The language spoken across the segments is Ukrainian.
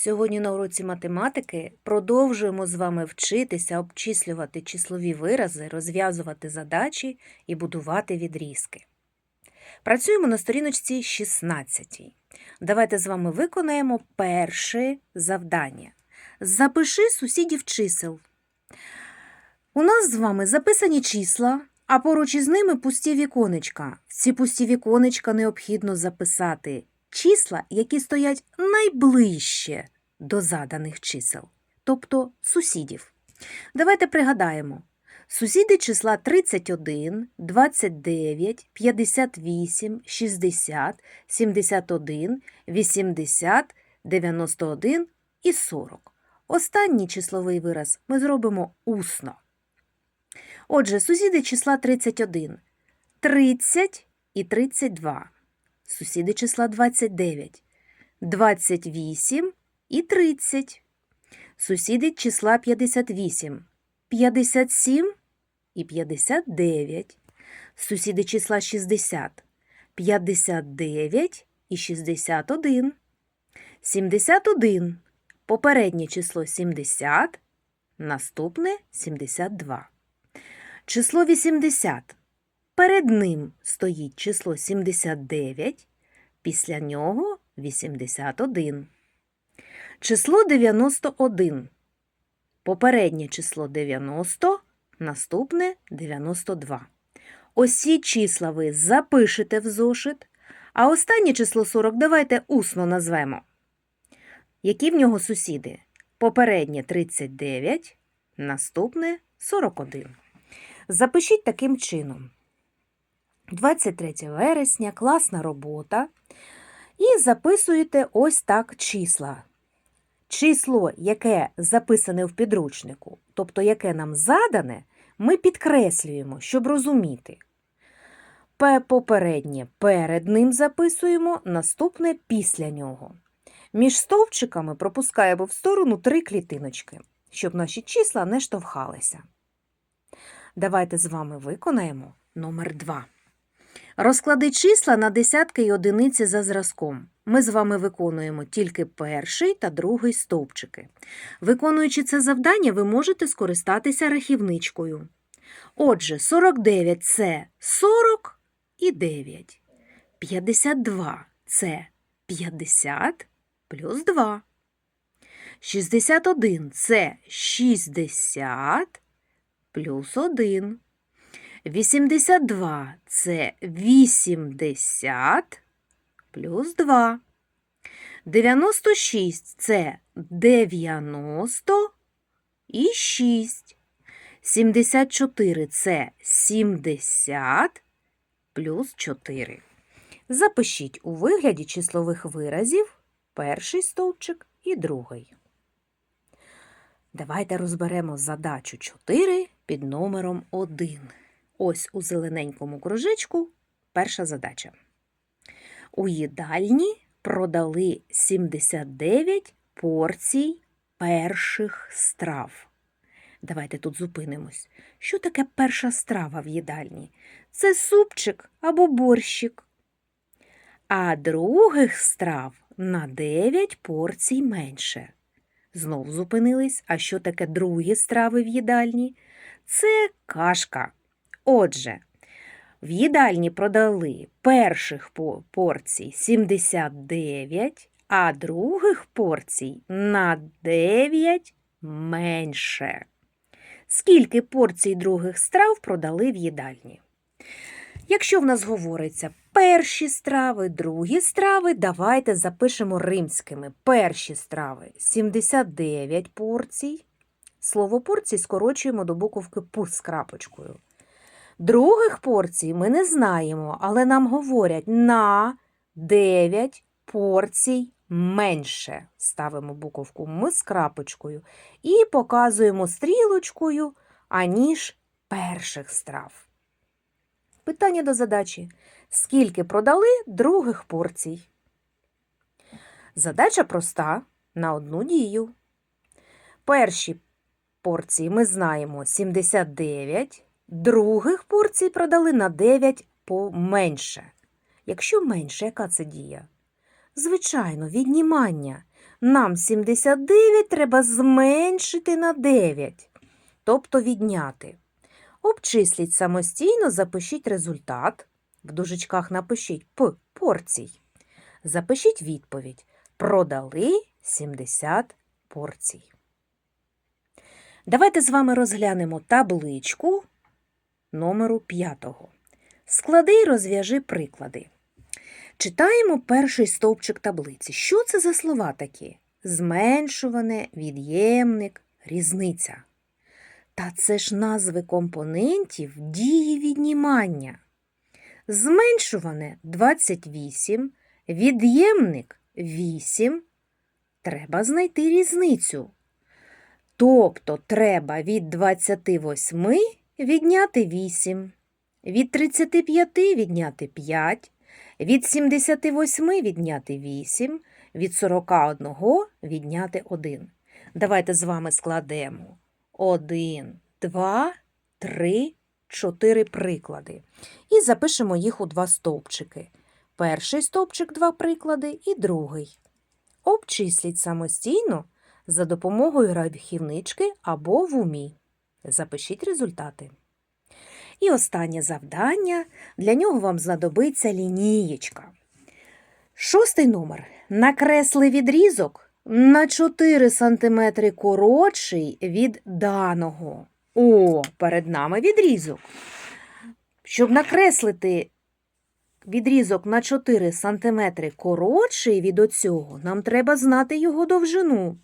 Сьогодні на уроці математики продовжуємо з вами вчитися обчислювати числові вирази, розв'язувати задачі і будувати відрізки. Працюємо на сторіночці 16. Давайте з вами виконаємо перше завдання. Запиши сусідів чисел. У нас з вами записані числа, а поруч із ними пусті віконечка. Ці пусті віконечка необхідно записати числа, які стоять найближче до заданих чисел, тобто сусідів. Давайте пригадаємо. Сусіди числа 31, 29, 58, 60, 71, 80, 91 і 40. Останній числовий вираз ми зробимо усно. Отже, сусіди числа 31, 30 і 32. Сусіди числа 29, 28 і 30. Сусіди числа 58, 57 і 59. Сусіди числа 60, 59 і 61. 71. Попереднє число 70, наступне 72. Число 80. Перед ним стоїть число 79, після нього 81. Число 91. Попереднє число 90, наступне 92. Ось ці числа ви запишете в зошит, а останнє число 40 давайте усно назвемо. Які в нього сусіди? Попереднє 39, наступне 41. Запишіть таким чином. 23 вересня, класна робота. І записуєте ось так числа. Число, яке записане в підручнику, тобто яке нам задане, ми підкреслюємо, щоб розуміти. П попереднє перед ним записуємо, наступне після нього. Між стовпчиками пропускаємо в сторону три клітиночки, щоб наші числа не штовхалися. Давайте з вами виконаємо номер 2. Розклади числа на десятки і одиниці за зразком. Ми з вами виконуємо тільки перший та другий стовпчики. Виконуючи це завдання, ви можете скористатися рахівничкою. Отже, 49 – це 40 і 9. 52 – це 50 плюс 2. 61 – це 60 плюс 1. 82 це 80 плюс 2. 96 це 90 і 6. 74 це 70 плюс 4. Запишіть у вигляді числових виразів перший стовпчик і другий. Давайте розберемо задачу 4 під номером 1. Ось у зелененькому кружечку перша задача. У їдальні продали 79 порцій перших страв. Давайте тут зупинимось. Що таке перша страва в їдальні? Це супчик або борщик. А других страв на 9 порцій менше. Знов зупинились. А що таке другі страви в їдальні? Це кашка. Отже, в їдальні продали перших порцій 79, а других порцій на 9 менше. Скільки порцій других страв продали в їдальні? Якщо в нас говориться перші страви, другі страви, давайте запишемо римськими. Перші страви 79 порцій. Слово порцій скорочуємо до буковки П з крапочкою. Других порцій ми не знаємо, але нам говорять на 9 порцій менше. Ставимо буковку М з крапочкою і показуємо стрілочкою, аніж перших страв. Питання до задачі. Скільки продали других порцій? Задача проста на одну дію. Перші порції ми знаємо 79, других порцій продали на 9 поменше. Якщо менше, яка це дія? Звичайно, віднімання. Нам 79 треба зменшити на 9, тобто відняти. Обчисліть самостійно, запишіть результат. В дужечках напишіть П порцій. Запишіть відповідь. Продали 70 порцій. Давайте з вами розглянемо табличку номеру 5. Склади і розв'яжи приклади. Читаємо перший стовпчик таблиці. Що це за слова такі? Зменшуване, від'ємник, різниця. Та це ж назви компонентів дії віднімання. Зменшуване 28, від'ємник 8. Треба знайти різницю. Тобто треба від 28 відняти 8, від 35 відняти 5, від 78 відняти 8, від 41 відняти 1. Давайте з вами складемо 1, 2, 3, 4 приклади. І запишемо їх у два стовпчики. Перший стовпчик – два приклади і другий. Обчисліть самостійно за допомогою рахівнички або в умі. Запишіть результати. І останнє завдання. Для нього вам знадобиться лінієчка. Шостий номер. Накресли відрізок на 4 см коротший від даного. О, перед нами відрізок. Щоб накреслити відрізок на 4 см коротший від оцього, нам треба знати його довжину.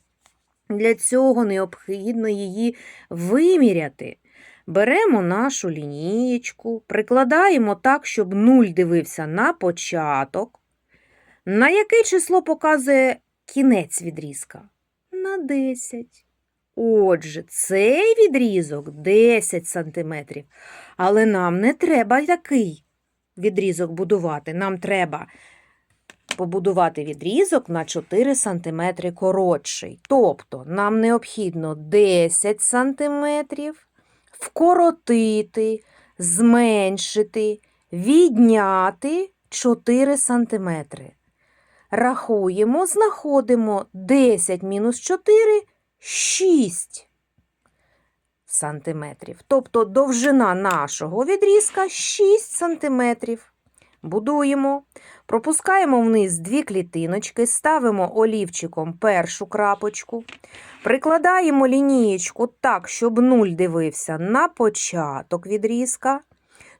Для цього необхідно її виміряти. Беремо нашу лінієчку, прикладаємо так, щоб 0 дивився на початок. На яке число показує кінець відрізка? На 10. Отже, цей відрізок 10 см. Але нам не треба такий відрізок будувати. Нам треба побудувати відрізок на 4 см коротший. Тобто нам необхідно 10 см вкоротити, зменшити, відняти 4 см. Рахуємо, знаходимо 10 мінус 4 6 сантиметрів. Тобто довжина нашого відрізка 6 сантиметрів. Будуємо, пропускаємо вниз дві клітиночки, ставимо олівчиком першу крапочку, прикладаємо лінієчку так, щоб 0 дивився на початок відрізка.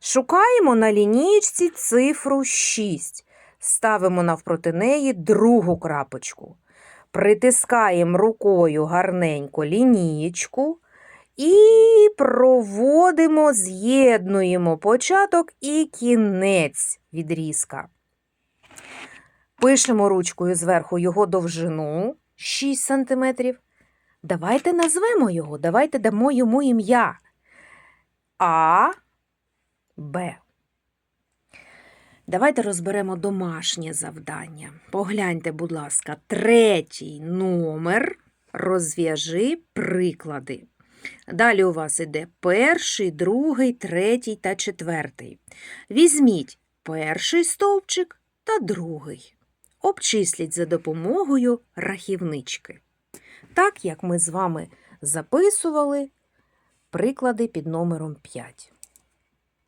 Шукаємо на лінієчці цифру 6. Ставимо навпроти неї другу крапочку. Притискаємо рукою гарненько лінієчку і проводимо, з'єднуємо початок і кінець відрізка. Пишемо ручкою зверху його довжину 6 см. Давайте назвемо його, давайте дамо йому ім'я А, Б. Давайте розберемо домашнє завдання. Погляньте, будь ласка, третій номер. Розв'яжи приклади. Далі у вас іде перший, другий, третій та четвертий. Візьміть перший стовпчик та другий. Обчисліть за допомогою рахівнички. Так як ми з вами записували приклади під номером 5.